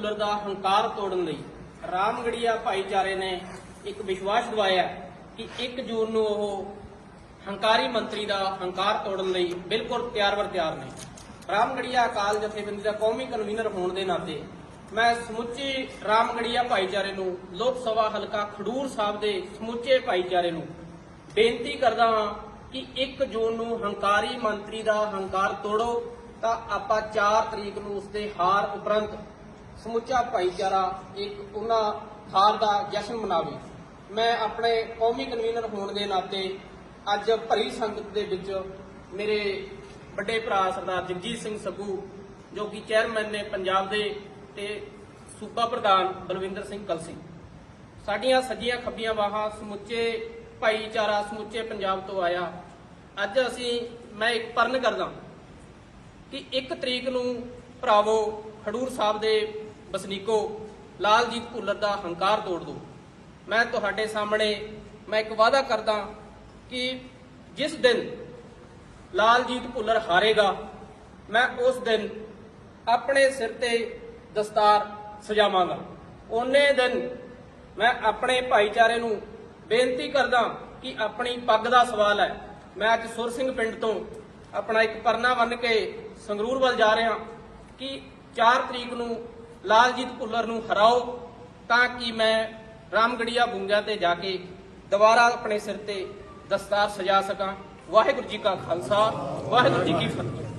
ਭੁੱਲਰ ਦਾ ਹੰਕਾਰ ਤੋੜਨ ਲਈ ਰਾਮਗੜੀਆ ਭਾਈਚਾਰੇ ਨੇ ਇੱਕ ਵਿਸ਼ਵਾਸ ਦਿਵਾਇਆ ਕਿ 1 ਜੂਨ ਨੂੰ ਉਹ ਹੰਕਾਰੀ ਮੰਤਰੀ ਦਾ ਹੰਕਾਰ ਤੋੜਨ ਲਈ ਬਿਲਕੁਲ ਤਿਆਰ ਵਰ ਤਿਆਰ ਨੇ। ਰਾਮਗੜੀਆ ਅਕਾਲ ਜਥੇਬੰਦੀ ਦਾ ਕੌਮੀ ਕਨਵੀਨਰ ਹੋਣ ਦੇ ਨਾਤੇ ਮੈਂ ਸਮੁੱਚੀ ਰਾਮਗੜੀਆ ਭਾਈਚਾਰੇ ਨੂੰ, ਲੋਕ ਸਭਾ ਹਲਕਾ ਖਡੂਰ ਸਾਹਿਬ ਦੇ ਸਮੁੱਚੇ ਭਾਈਚਾਰੇ ਨੂੰ ਬੇਨਤੀ ਕਰਦਾ ਹਾਂ ਕਿ 1 ਜੂਨ ਨੂੰ ਹੰਕਾਰੀ ਮੰਤਰੀ ਦਾ ਹੰਕਾਰ ਤੋੜੋ ਤਾਂ ਆਪਾਂ 4 ਤਰੀਕ ਨੂੰ ਉਸਦੇ ਹਾਰ ਉਪਰੰਤ ਸਮੁੱਚਾ ਭਾਈਚਾਰਾ ਇੱਕ ਉਹਨਾਂ ਹਾਰ ਦਾ ਜਸ਼ਨ ਮਨਾਵੇ। ਮੈਂ ਆਪਣੇ ਕੌਮੀ ਕਨਵੀਨਰ ਹੋਣ ਦੇ ਨਾਤੇ ਅੱਜ ਭਰੀ ਸੰਗਤ ਦੇ ਵਿੱਚ ਮੇਰੇ ਵੱਡੇ ਭਰਾ ਸਰਦਾਰ ਜਗਜੀਤ ਸਿੰਘ ਸੱਗੂ, ਜੋ ਕਿ ਚੇਅਰਮੈਨ ਨੇ ਪੰਜਾਬ ਦੇ ਤੇ ਸੂਬਾ ਪ੍ਰਧਾਨ ਬਲਵਿੰਦਰ ਸਿੰਘ ਕਲਸੀ। ਸਾਡੀਆਂ ਸੱਜੀਆਂ ਖੱਬੀਆਂ ਬਾਹਾਂ ਸਮੁੱਚੇ ਭਾਈਚਾਰਾ, ਸਮੁੱਚੇ ਪੰਜਾਬ ਤੋਂ ਆਇਆ। ਅੱਜ ਅਸੀਂ, ਮੈਂ ਇੱਕ ਪਰਨ ਕਰਦਾ ਕਿ 1 ਤਰੀਕ ਨੂੰ ਭਰਾਵੋ ਖਡੂਰ ਸਾਹਿਬ ਦੇ ਵਸਨੀਕੋ, ਲਾਲਜੀਤ ਭੁੱਲਰ ਦਾ ਹੰਕਾਰ ਤੋੜ ਦਿਓ ਮੈਂ ਤੁਹਾਡੇ ਸਾਹਮਣੇ ਮੈਂ ਇੱਕ ਵਾਅਦਾ ਕਰਦਾ ਕਿ ਜਿਸ ਦਿਨ ਲਾਲਜੀਤ ਭੁੱਲਰ ਹਾਰੇਗਾ, ਮੈਂ ਉਸ ਦਿਨ ਆਪਣੇ ਸਿਰ ਤੇ ਦਸਤਾਰ ਸਜਾਵਾਂਗਾ। ਉਹਨੇ ਦਿਨ ਮੈਂ ਆਪਣੇ ਭਾਈਚਾਰੇ ਨੂੰ ਬੇਨਤੀ ਕਰਦਾ ਕਿ ਆਪਣੀ ਪੱਗ ਦਾ ਸਵਾਲ ਹੈ। ਮੈਂ ਅੱਜ ਸੁਰ ਸਿੰਘ ਪਿੰਡ ਤੋਂ ਆਪਣਾ ਇੱਕ ਪਰਨਾ ਬੰਨ ਕੇ ਸੰਗਰੂਰ ਵੱਲ ਜਾ ਰਿਹਾ ਕਿ 4 ਤਰੀਕ ਨੂੰ ਲਾਲਜੀਤ ਭੁੱਲਰ ਨੂੰ ਹਰਾਓ ਤਾਂ ਕਿ ਮੈਂ ਰਾਮਗੜੀਆ ਬੁੰਗਿਆ ਤੇ ਜਾ ਕੇ ਦੁਬਾਰਾ ਆਪਣੇ ਸਿਰ ਤੇ ਦਸਤਾਰ ਸਜਾ ਸਕਾਂ। ਵਾਹਿਗੁਰੂ ਜੀ ਕਾ ਖਾਲਸਾ, ਵਾਹਿਗੁਰੂ ਜੀ ਕੀ ਫਤਿਹ।